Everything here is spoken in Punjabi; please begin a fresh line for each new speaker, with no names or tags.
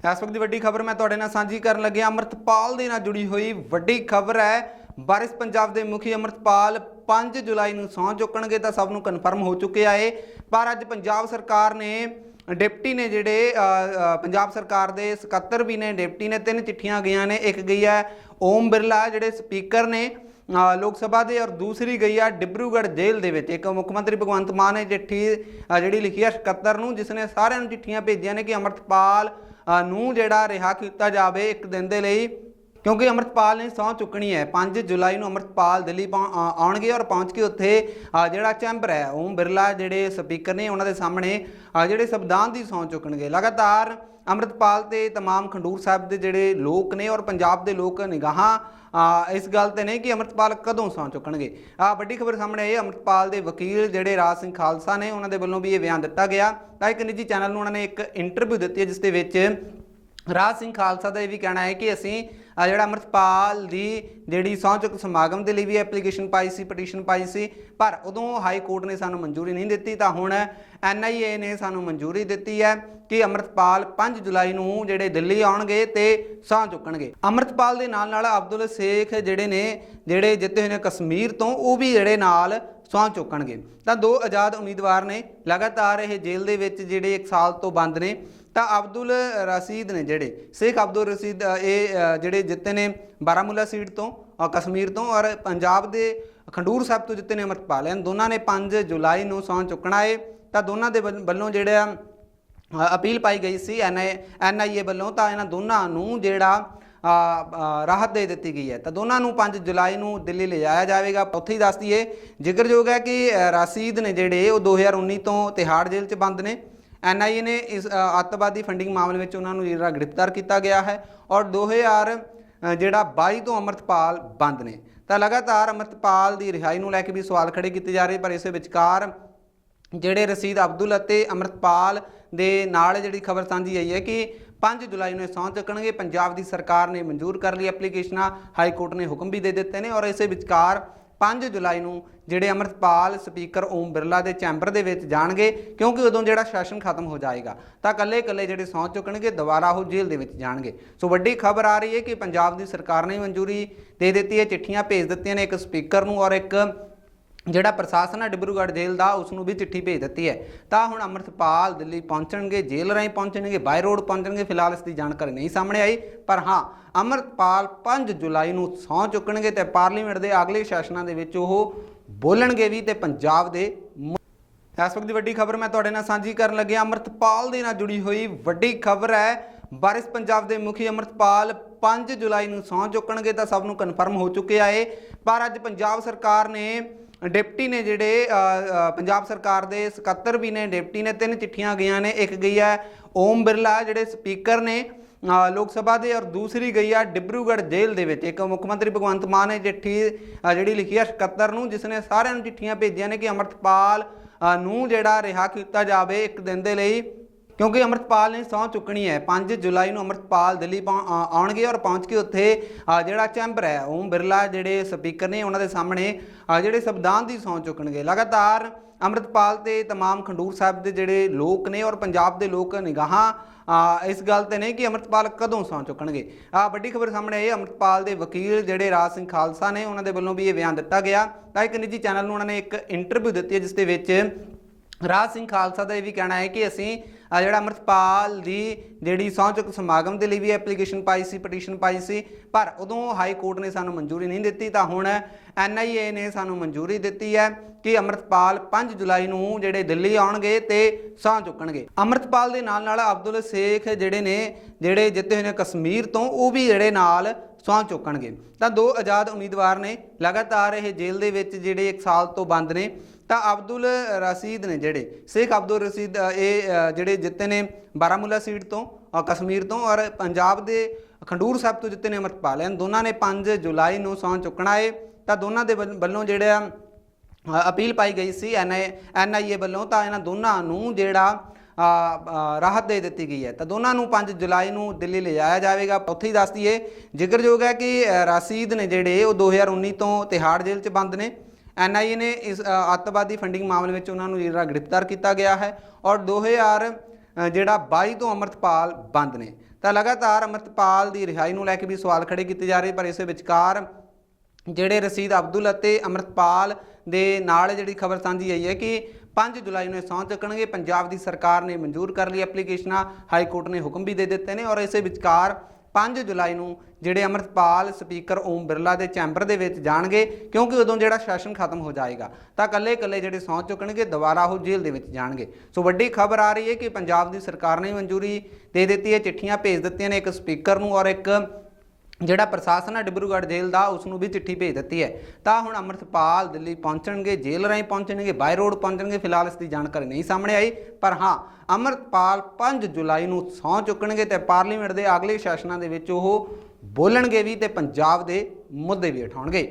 ਇਸ ਵਕਤ ਦੀ ਵੱਡੀ ਖਬਰ ਮੈਂ ਤੁਹਾਡੇ ਨਾਲ ਸਾਂਝੀ ਕਰਨ ਲੱਗਿਆ। ਅੰਮ੍ਰਿਤਪਾਲ ਦੇ ਨਾਲ ਜੁੜੀ ਹੋਈ ਵੱਡੀ ਖਬਰ ਹੈ। ਬਾਰਿਸ਼ ਪੰਜਾਬ ਦੇ ਮੁਖੀ ਅੰਮ੍ਰਿਤਪਾਲ 5 ਜੁਲਾਈ ਨੂੰ ਸਹੁੰ ਚੁੱਕਣਗੇ ਤਾਂ ਸਭ ਨੂੰ ਕਨਫਰਮ ਹੋ ਚੁੱਕਿਆ ਏ। ਪਰ ਅੱਜ ਪੰਜਾਬ ਸਰਕਾਰ ਨੇ ਡਿਪਟੀ ਨੇ ਜਿਹੜੇ ਪੰਜਾਬ ਸਰਕਾਰ ਦੇ ਸਕੱਤਰ ਵੀ ਨੇ, ਡਿਪਟੀ ਨੇ ਤਿੰਨ ਚਿੱਠੀਆਂ ਗਈਆਂ ਨੇ। ਇੱਕ ਗਈ ਹੈ ਓਮ ਬਿਰਲਾ, ਜਿਹੜੇ ਸਪੀਕਰ ਨੇ। ਲੋਕ ਸਭਾ ਦੇ ਔਰ ਦੂਸਰੀ ਗਈ ਆ ਡਿਬਰੂਗੜ੍ਹ ਜੇਲ੍ਹ ਦੇ ਵਿੱਚ। ਇੱਕ ਮੁੱਖ ਮੰਤਰੀ ਭਗਵੰਤ ਮਾਨ ਨੇ ਚਿੱਠੀ ਜਿਹੜੀ ਲਿਖੀ ਆ ਸਕੱਤਰ ਨੂੰ, ਜਿਸ ਨੇ ਸਾਰਿਆਂ ਨੂੰ ਚਿੱਠੀਆਂ ਭੇਜੀਆਂ ਨੇ ਕਿ ਅੰਮ੍ਰਿਤਪਾਲ ਨੂੰ ਜਿਹੜਾ ਰਿਹਾ ਕੀਤਾ ਜਾਵੇ ਇੱਕ ਦਿਨ ਦੇ ਲਈ। ਕਿਉਂਕਿ ਅੰਮ੍ਰਿਤਪਾਲ ਨੇ ਸਹੁੰ ਚੁੱਕਣੀ ਹੈ 5 ਜੁਲਾਈ ਨੂੰ ਅੰਮ੍ਰਿਤਪਾਲ ਦਿੱਲੀ ਪਹੁੰ- ਆ- ਆਉਣਗੇ ਔਰ ਪਹੁੰਚ ਕੇ ਉੱਥੇ ਅ, ਜਿਹੜਾ ਚੈਂਬਰ ਹੈ ਓਮ ਬਿਰਲਾ ਜਿਹੜੇ ਸਪੀਕਰ ਨੇ ਉਹਨਾਂ ਦੇ ਸਾਹਮਣੇ ਅ, ਜਿਹੜੇ ਸੰਵਿਧਾਨ ਦੀ ਸਹੁੰ ਚੁੱਕਣਗੇ ਲਗਾਤਾਰ ਅੰਮ੍ਰਿਤਪਾਲ ਤੇ तमाम ਖੰਡੂਰ ਸਾਹਿਬ ਦੇ ਜਿਹੜੇ ਲੋਕ ਨੇ ਔਰ ਪੰਜਾਬ ਦੇ ਲੋਕ ਨਿਗਾਹਾਂ ਅ, ਇਸ ਗੱਲ ਤੇ ਨੇ ਕਿ ਅੰਮ੍ਰਿਤਪਾਲ ਕਦੋਂ ਸਹੁੰ ਚੁੱਕਣਗੇ ਆ ਵੱਡੀ ਖਬਰ ਸਾਹਮਣੇ ਆਈ ਹੈ ਅੰਮ੍ਰਿਤਪਾਲ ਦੇ ਵਕੀਲ ਜਿਹੜੇ ਰਾਜ ਸਿੰਘ ਖਾਲਸਾ ਨੇ ਉਹਨਾਂ ਦੇ ਵੱਲੋਂ ਵੀ ਇਹ ਬਿਆਨ ਦਿੱਤਾ ਗਿਆ ਤਾਂ ਇੱਕ ਨਿੱਜੀ ਚੈਨਲ ਨੂੰ ਉਹਨਾਂ ਨੇ ਇੱਕ ਇੰਟਰਵਿਊ ਦਿੱਤੀ ਹੈ ਜਿਸ ਦੇ ਵਿੱਚ ਰਾਜ ਸਿੰਘ ਖਾਲਸਾ ਦਾ ਇਹ ਵੀ ਕਹਿਣਾ ਹੈ ਕਿ ਅਸੀਂ ਆ ਜਿਹੜਾ ਅੰਮ੍ਰਿਤਪਾਲ ਦੀ ਜਿਹੜੀ ਸਹੁੰ ਚੁੱਕ ਸਮਾਗਮ ਦੇ ਲਈ ਵੀ ਐਪਲੀਕੇਸ਼ਨ ਪਾਈ ਸੀ ਪਟੀਸ਼ਨ ਪਾਈ ਸੀ, ਪਰ ਉਦੋਂ ਹਾਈ ਕੋਰਟ ਨੇ ਸਾਨੂੰ ਮਨਜ਼ੂਰੀ ਨਹੀਂ ਦਿੱਤੀ, ਤਾਂ ਹੁਣ ਐਨਆਈਏ ਨੇ ਸਾਨੂੰ ਮਨਜ਼ੂਰੀ ਦਿੱਤੀ ਹੈ ਕਿ ਅੰਮ੍ਰਿਤਪਾਲ 5 ਜੁਲਾਈ ਨੂੰ ਜਿਹੜੇ ਦਿੱਲੀ ਆਉਣਗੇ ਤੇ ਸਹੁੰ ਚੁੱਕਣਗੇ। ਅੰਮ੍ਰਿਤਪਾਲ ਦੇ ਨਾਲ ਨਾਲ ਅਬਦੁਲ ਸੇਖ ਜਿਹੜੇ ਨੇ, ਜਿਹੜੇ ਜਿੱਤੇ ਹੋਏ ਨੇ ਕਸ਼ਮੀਰ ਤੋਂ, ਉਹ ਵੀ ਜਿਹੜੇ ਨਾਲ ਸਹੁੰ ਚੁੱਕਣਗੇ। ਤਾਂ ਦੋ ਆਜ਼ਾਦ ਉਮੀਦਵਾਰ ਨੇ ਲਗਾਤਾਰ ਇਹ ਜੇਲ੍ਹ ਦੇ ਵਿੱਚ ਜਿਹੜੇ 1 ਸਾਲ ਤੋਂ ਬੰਦ ਨੇ ਤਾਂ ਅਬਦੁਲ ਰਸੀਦ ਨੇ ਜਿਹੜੇ ਸ਼ੇਖ ਅਬਦੁਲ ਰਸੀਦ ਇਹ ਜਿਹੜੇ ਜਿੱਤੇ ਨੇ ਬਾਰਾਮੂਲਾ ਸੀਟ ਤੋਂ ਕਸ਼ਮੀਰ ਤੋਂ ਔਰ ਪੰਜਾਬ ਦੇ ਖੰਡੂਰ ਸਾਹਿਬ ਤੋਂ ਜਿੱਤੇ ਨੇ ਅਮਰਪਾਲ ਇਹਨਾਂ ਦੋਨਾਂ ਨੇ 5 ਜੁਲਾਈ ਨੂੰ ਸਹੁੰ ਚੁੱਕਣਾ ਏ। ਤਾਂ ਦੋਨਾਂ ਦੇ ਵੱਲੋਂ ਜਿਹੜਾ ਅ, ਅਪੀਲ ਪਾਈ ਗਈ ਸੀ ਐਨਆਈ ਐਨਆਈਏ ਵੱਲੋਂ ਤਾਂ ਇਹਨਾਂ ਦੋਨਾਂ ਨੂੰ ਜਿਹੜਾ ਰਾਹਤ ਦੇ ਦਿੱਤੀ ਗਈ ਹੈ। ਤਾਂ ਦੋਨਾਂ ਨੂੰ 5 ਜੁਲਾਈ ਨੂੰ ਦਿੱਲੀ ਲਿਜਾਇਆ ਜਾਵੇਗਾ। ਉੱਥੇ ਹੀ ਦੱਸ ਦਈਏ ਜ਼ਿਕਰਯੋਗ ਹੈ ਕਿ ਰਸੀਦ ਨੇ ਜਿਹੜੇ ਉਹ 2019 ਤੋਂ ਤਿਹਾੜ ਜੇਲ੍ਹ 'ਚ ਬੰਦ ਨੇ। ਐਨਆਈਏ ਨੇ ਇਸ ਅੱਤਵਾਦੀ ਫੰਡਿੰਗ ਮਾਮਲੇ ਵਿੱਚ ਉਹਨਾਂ ਨੂੰ ਜਿਹੜਾ ਗ੍ਰਿਫਤਾਰ ਕੀਤਾ ਗਿਆ ਹੈ ਔਰ 2000 ਅ, ਜਿਹੜਾ 22 ਤੋਂ ਅੰਮ੍ਰਿਤਪਾਲ ਬੰਦ ਨੇ। ਤਾਂ ਲਗਾਤਾਰ ਅੰਮ੍ਰਿਤਪਾਲ ਦੀ ਰਿਹਾਈ ਨੂੰ ਲੈ ਕੇ ਵੀ ਸਵਾਲ ਖੜੇ ਕੀਤੇ ਜਾ ਰਹੇ ਪਰ ਇਸੇ ਵਿਚਕਾਰ ਜਿਹੜੇ ਰਸੀਦ ਅਬਦੁਲ ਅਤੇ ਅਮਰਤਪਾਲ ਦੇ ਨਾਲ ਜਿਹੜੀ ਖਬਰ ਸਾਂਝੀ ਆਈ ਹੈ ਕਿ 5 ਜੁਲਾਈ ਨੂੰ ਇਹ ਸਹੁੰ ਚੱਕਣਗੇ। ਪੰਜਾਬ ਦੀ ਸਰਕਾਰ ਨੇ ਮਨਜ਼ੂਰ ਕਰ ਲਈ ਐਪਲੀਕੇਸ਼ਨਾਂ। ਹਾਈ ਕੋਰਟ ਨੇ ਹੁਕਮ ਵੀ ਦੇ ਦਿੱਤੇ ਨੇ ਔਰ ਇਸੇ ਵਿਚਕਾਰ 5 ਜੁਲਾਈ ਨੂੰ ਜਿਹੜੇ ਅਮਰਤਪਾਲ ਸਪੀਕਰ ਓਮ ਬਿਰਲਾ ਦੇ ਚੈਂਬਰ ਦੇ ਵਿੱਚ ਜਾਣਗੇ, ਕਿਉਂਕਿ ਉਦੋਂ ਜਿਹੜਾ ਸੈਸ਼ਨ ਖਤਮ ਹੋ ਜਾਏਗਾ, ਤਾਂ ਕੱਲੇ-ਕੱਲੇ ਜਿਹੜੇ ਸਹੁੰ ਚੁੱਕਣਗੇ, ਦੁਬਾਰਾ ਉਹ ਜੇਲ੍ਹ ਦੇ ਵਿੱਚ ਜਾਣਗੇ। ਸੋ ਵੱਡੀ ਖਬਰ ਆ ਰਹੀ ਹੈ ਕਿ ਪੰਜਾਬ ਦੀ ਸਰਕਾਰ ਨੇ ਮਨਜ਼ੂਰੀ ਦੇ ਦਿੱਤੀ ਹੈ, ਚਿੱਠੀਆਂ ਭੇਜ ਦਿੱਤੀਆਂ ਨੇ ਇੱਕ ਸਪੀਕਰ ਨੂੰ ਔਰ ਇੱਕ ਜਿਹੜਾ ਪ੍ਰਸ਼ਾਸਨ ਹੈ ਡਿਬਰੂਗੜ੍ਹ ਜੇਲ੍ਹ ਦਾ ਉਸ ਨੂੰ ਵੀ ਚਿੱਠੀ ਭੇਜ ਦਿੱਤੀ ਹੈ। ਤਾਂ ਹੁਣ ਅੰਮ੍ਰਿਤਪਾਲ ਦਿੱਲੀ ਪਹੁੰਚਣਗੇ, ਜੇਲ੍ਹ ਰਾਹੀਂ ਪਹੁੰਚਣਗੇ ਬਾਈ ਰੋਡ ਪਹੁੰਚਣਗੇ, ਫਿਲਹਾਲ ਇਸ ਦੀ ਜਾਣਕਾਰੀ ਨਹੀਂ ਸਾਹਮਣੇ ਆਈ। ਪਰ ਹਾਂ, ਅੰਮ੍ਰਿਤਪਾਲ 5 ਜੁਲਾਈ ਨੂੰ ਸਹੁੰ ਚੁੱਕਣਗੇ ਤੇ ਪਾਰਲੀਮੈਂਟ ਦੇ ਅਗਲੇ ਸੈਸ਼ਨਾਂ ਦੇ ਵਿੱਚ ਉਹ ਬੋਲਣਗੇ ਵੀ ਤੇ ਪੰਜਾਬ ਦੇ ਇਸ ਵਕਤ ਦੀ ਵੱਡੀ ਖਬਰ ਮੈਂ ਤੁਹਾਡੇ ਨਾਲ ਸਾਂਝੀ ਕਰਨ ਲੱਗਿਆ। ਅੰਮ੍ਰਿਤਪਾਲ ਦੇ ਨਾਲ ਜੁੜੀ ਹੋਈ ਵੱਡੀ ਖਬਰ ਹੈ। ਬਾਰਿਸ਼ ਪੰਜਾਬ ਦੇ ਮੁਖੀ ਅੰਮ੍ਰਿਤਪਾਲ 5 ਜੁਲਾਈ ਨੂੰ ਸਹੁੰ ਚੁੱਕਣਗੇ ਤਾਂ ਸਭ ਨੂੰ ਕਨਫਰਮ ਹੋ ਚੁੱਕਿਆ ਏ ਪਰ ਅੱਜ ਪੰਜਾਬ ਸਰਕਾਰ ਨੇ ਡਿਪਟੀ ਨੇ ਜਿਹੜੇ ਪੰਜਾਬ ਸਰਕਾਰ ਦੇ ਸਕੱਤਰ ਵੀ ਨੇ, ਡਿਪਟੀ ਨੇ ਤਿੰਨ ਚਿੱਠੀਆਂ ਗਈਆਂ ਨੇ। ਇੱਕ ਗਈ ਹੈ ਓਮ ਬਿਰਲਾ, ਜਿਹੜੇ ਸਪੀਕਰ ਨੇ ਲੋਕ ਸਭਾ ਦੇ ਔਰ ਦੂਸਰੀ ਗਈ ਆ ਡਿਬਰੂਗੜ੍ਹ ਜੇਲ੍ਹ ਦੇ ਵਿੱਚ। ਇੱਕ ਮੁੱਖ ਮੰਤਰੀ ਭਗਵੰਤ ਮਾਨ ਨੇ ਚਿੱਠੀ ਜਿਹੜੀ ਲਿਖੀ ਆ ਸਕੱਤਰ ਨੂੰ, ਜਿਸ ਨੇ ਸਾਰਿਆਂ ਨੂੰ ਚਿੱਠੀਆਂ ਭੇਜੀਆਂ ਨੇ ਕਿ ਅੰਮ੍ਰਿਤਪਾਲ ਨੂੰ ਜਿਹੜਾ ਰਿਹਾ ਕੀਤਾ ਜਾਵੇ ਇੱਕ ਦਿਨ ਦੇ ਲਈ। ਕਿਉਂਕਿ ਅੰਮ੍ਰਿਤਪਾਲ ਨੇ ਸਹੁੰ ਚੁੱਕਣੀ ਹੈ 5 ਜੁਲਾਈ ਨੂੰ ਅੰਮ੍ਰਿਤਪਾਲ ਦਿੱਲੀ ਪਹੁੰ- ਅ, ਆਉਣਗੇ ਔਰ ਪਹੁੰਚ ਕੇ ਉੱਥੇ ਅ, ਜਿਹੜਾ ਚੈਂਬਰ ਹੈ ਓਮ ਬਿਰਲਾ ਜਿਹੜੇ ਸਪੀਕਰ ਨੇ ਉਹਨਾਂ ਦੇ ਸਾਹਮਣੇ ਅ, ਜਿਹੜੇ ਸੰਵਿਧਾਨ ਦੀ ਸਹੁੰ ਚੁੱਕਣਗੇ ਲਗਾਤਾਰ ਅੰਮ੍ਰਿਤਪਾਲ ਤੇ तमाम ਖੰਡੂਰ ਸਾਹਿਬ ਦੇ ਜਿਹੜੇ ਲੋਕ ਨੇ ਔਰ ਪੰਜਾਬ ਦੇ ਲੋਕ ਨਿਗਾਹਾਂ ਅ, ਇਸ ਗੱਲ ਤੇ ਨੇ ਕਿ ਅੰਮ੍ਰਿਤਪਾਲ ਕਦੋਂ ਸਹੁੰ ਚੁੱਕਣਗੇ ਆ ਵੱਡੀ ਖਬਰ ਸਾਹਮਣੇ ਆਈ ਹੈ ਅੰਮ੍ਰਿਤਪਾਲ ਦੇ ਵਕੀਲ ਜਿਹੜੇ ਰਾਜ ਸਿੰਘ ਖਾਲਸਾ ਨੇ ਉਹਨਾਂ ਦੇ ਵੱਲੋਂ ਵੀ ਇਹ ਬਿਆਨ ਦਿੱਤਾ ਗਿਆ ਤਾਂ ਇੱਕ ਨਿੱਜੀ ਚੈਨਲ ਨੂੰ ਉਹਨਾਂ ਨੇ ਇੱਕ ਇੰਟਰਵਿਊ ਦਿੱਤੀ ਹੈ ਜਿਸ ਦੇ ਵਿੱਚ ਰਾਜ ਸਿੰਘ ਖਾਲਸਾ ਦਾ ਇਹ ਵੀ ਕਹਿਣਾ ਹੈ ਕਿ ਅਸੀਂ ਆ ਜਿਹੜਾ ਅੰਮ੍ਰਿਤਪਾਲ ਦੀ ਜਿਹੜੀ ਸਹੁੰ ਚੁੱਕ ਸਮਾਗਮ ਦੇ ਲਈ ਵੀ ਐਪਲੀਕੇਸ਼ਨ ਪਾਈ ਸੀ ਪਟੀਸ਼ਨ ਪਾਈ ਸੀ, ਪਰ ਉਦੋਂ ਹਾਈ ਕੋਰਟ ਨੇ ਸਾਨੂੰ ਮਨਜ਼ੂਰੀ ਨਹੀਂ ਦਿੱਤੀ, ਤਾਂ ਹੁਣ ਐਨਆਈਏ ਨੇ ਸਾਨੂੰ ਮਨਜ਼ੂਰੀ ਦਿੱਤੀ ਹੈ ਕਿ ਅੰਮ੍ਰਿਤਪਾਲ 5 ਜੁਲਾਈ ਨੂੰ ਜਿਹੜੇ ਦਿੱਲੀ ਆਉਣਗੇ ਤੇ ਸਹੁੰ ਚੁੱਕਣਗੇ। ਅੰਮ੍ਰਿਤਪਾਲ ਦੇ ਨਾਲ ਨਾਲ ਅਬਦੁਲ ਸੇਖ ਜਿਹੜੇ ਨੇ, ਜਿਹੜੇ ਜਿੱਤੇ ਹੋਏ ਨੇ ਕਸ਼ਮੀਰ ਤੋਂ, ਉਹ ਵੀ ਜਿਹੜੇ ਨਾਲ ਸਹੁੰ ਚੁੱਕਣਗੇ। ਤਾਂ ਦੋ ਆਜ਼ਾਦ ਉਮੀਦਵਾਰ ਨੇ ਲਗਾਤਾਰ ਇਹ ਜੇਲ੍ਹ ਦੇ ਵਿੱਚ ਜਿਹੜੇ 1 ਸਾਲ ਤੋਂ ਬੰਦ ਨੇ ਤਾਂ ਅਬਦੁਲ ਰਸੀਦ ਨੇ ਜਿਹੜੇ, ਸ਼ੇਖ ਅਬਦੁਲ ਰਸੀਦ ਇਹ ਜਿਹੜੇ ਜਿੱਤੇ ਨੇ ਬਾਰਾਮੂਲਾ ਸੀਟ ਤੋਂ ਕਸ਼ਮੀਰ ਤੋਂ ਔਰ ਪੰਜਾਬ ਦੇ ਖੰਡੂਰ ਸਾਹਿਬ ਤੋਂ ਜਿੱਤੇ ਨੇ ਅਮਰਪਾਲ ਇਹਨਾਂ ਦੋਨਾਂ ਨੇ 5 ਜੁਲਾਈ ਨੂੰ ਸਹੁੰ ਚੁੱਕਣਾ ਏ। ਤਾਂ ਦੋਨਾਂ ਦੇ ਵੱਲ- ਵੱਲੋਂ ਜਿਹੜਾ ਅਪੀਲ ਪਾਈ ਗਈ ਸੀ ਐਨਆਈ ਐਨਆਈਏ ਵੱਲੋਂ, ਤਾਂ ਇਹਨਾਂ ਦੋਨਾਂ ਨੂੰ ਜਿਹੜਾ ਰਾਹਤ ਦੇ ਦਿੱਤੀ ਗਈ ਹੈ। ਤਾਂ ਦੋਨਾਂ ਨੂੰ 5 ਜੁਲਾਈ ਨੂੰ ਦਿੱਲੀ ਲਿਜਾਇਆ ਜਾਵੇਗਾ। ਉੱਥੇ ਹੀ ਦੱਸ ਦਈਏ ਜ਼ਿਕਰਯੋਗ ਹੈ ਕਿ ਰਸੀਦ ਨੇ ਜਿਹੜੇ, ਉਹ 2019 ਤੋਂ ਤਿਹਾੜ ਜੇਲ੍ਹ 'ਚ ਬੰਦ ਨੇ। ਐਨਆਈਏ ਨੇ ਇਸ ਅੱਤਵਾਦੀ ਫੰਡਿੰਗ ਮਾਮਲੇ ਵਿੱਚ ਉਹਨਾਂ ਨੂੰ ਜਿਹੜਾ ਗ੍ਰਿਫਤਾਰ ਕੀਤਾ ਗਿਆ ਹੈ ਔਰ 2000 ਅ, ਜਿਹੜਾ 22 ਤੋਂ ਅੰਮ੍ਰਿਤਪਾਲ ਬੰਦ ਨੇ। ਤਾਂ ਲਗਾਤਾਰ ਅੰਮ੍ਰਿਤਪਾਲ ਦੀ ਰਿਹਾਈ ਨੂੰ ਲੈ ਕੇ ਵੀ ਸਵਾਲ ਖੜੇ ਕੀਤੇ ਜਾ ਰਹੇ ਪਰ ਇਸੇ ਵਿਚਕਾਰ ਜਿਹੜੇ ਰਸੀਦ ਅਬਦੁਲ ਅਤੇ ਅੰਮ੍ਰਿਤਪਾਲ ਦੇ ਨਾਲ ਜਿਹੜੀ ਖਬਰ ਸਾਂਝੀ ਆਈ ਹੈ ਕਿ 5 ਜੁਲਾਈ ਨੂੰ ਇਹ ਸਹੁੰ ਚੱਕਣਗੇ। ਪੰਜਾਬ ਦੀ ਸਰਕਾਰ ਨੇ ਮਨਜ਼ੂਰ ਕਰ ਲਈ ਐਪਲੀਕੇਸ਼ਨਾਂ ਹਾਈ ਕੋਰਟ ਨੇ ਹੁਕਮ ਵੀ ਦੇ ਦਿੱਤੇ ਨੇ ਔਰ ਇਸੇ ਵਿਚਕਾਰ 5 ਜੁਲਾਈ ਨੂੰ ਜਿਹੜੇ ਅੰਮ੍ਰਿਤਪਾਲ ਸਪੀਕਰ ਓਮ ਬਿਰਲਾ ਦੇ ਚੈਂਬਰ ਦੇ ਵਿੱਚ ਜਾਣਗੇ, ਕਿਉਂਕਿ ਉਦੋਂ ਜਿਹੜਾ ਸੈਸ਼ਨ ਖਤਮ ਹੋ ਜਾਏਗਾ, ਤਾਂ ਕੱਲੇ ਕੱਲੇ ਜਿਹੜੇ ਸਹੁੰ ਚੁੱਕਣਗੇ, ਦੁਬਾਰਾ ਉਹ ਜੇਲ੍ਹ ਦੇ ਵਿੱਚ ਜਾਣਗੇ। ਸੋ ਵੱਡੀ ਖਬਰ ਆ ਰਹੀ ਹੈ ਕਿ ਪੰਜਾਬ ਦੀ ਸਰਕਾਰ ਨੇ ਮਨਜ਼ੂਰੀ ਦੇ ਦਿੱਤੀ ਹੈ, ਚਿੱਠੀਆਂ ਭੇਜ ਦਿੱਤੀਆਂ ਨੇ ਇੱਕ ਸਪੀਕਰ ਨੂੰ ਔਰ ਇੱਕ ਜਿਹੜਾ ਪ੍ਰਸ਼ਾਸਨ ਹੈ ਡਿਬਰੂਗੜ੍ਹ ਜੇਲ੍ਹ ਦਾ ਉਸ ਨੂੰ ਵੀ ਚਿੱਠੀ ਭੇਜ ਦਿੱਤੀ ਹੈ। ਤਾਂ ਹੁਣ ਅੰਮ੍ਰਿਤਪਾਲ ਦਿੱਲੀ ਪਹੁੰਚਣਗੇ, ਜੇਲ੍ਹ ਰਾਹੀਂ ਪਹੁੰਚਣਗੇ ਬਾਈ ਰੋਡ ਪਹੁੰਚਣਗੇ, ਫਿਲਹਾਲ ਇਸ ਦੀ ਜਾਣਕਾਰੀ ਨਹੀਂ ਸਾਹਮਣੇ ਆਈ। ਪਰ ਹਾਂ, ਅੰਮ੍ਰਿਤਪਾਲ 5 ਜੁਲਾਈ ਨੂੰ ਸਹੁੰ ਚੁੱਕਣਗੇ ਤੇ ਪਾਰਲੀਮੈਂਟ ਦੇ ਅਗਲੇ ਸੈਸ਼ਨਾਂ ਦੇ ਵਿੱਚ ਉਹ ਬੋਲਣਗੇ ਵੀ ਤੇ ਪੰਜਾਬ ਦੇ ਮੁੱਦੇ ਵੀ ਉਠਾਉਣਗੇ।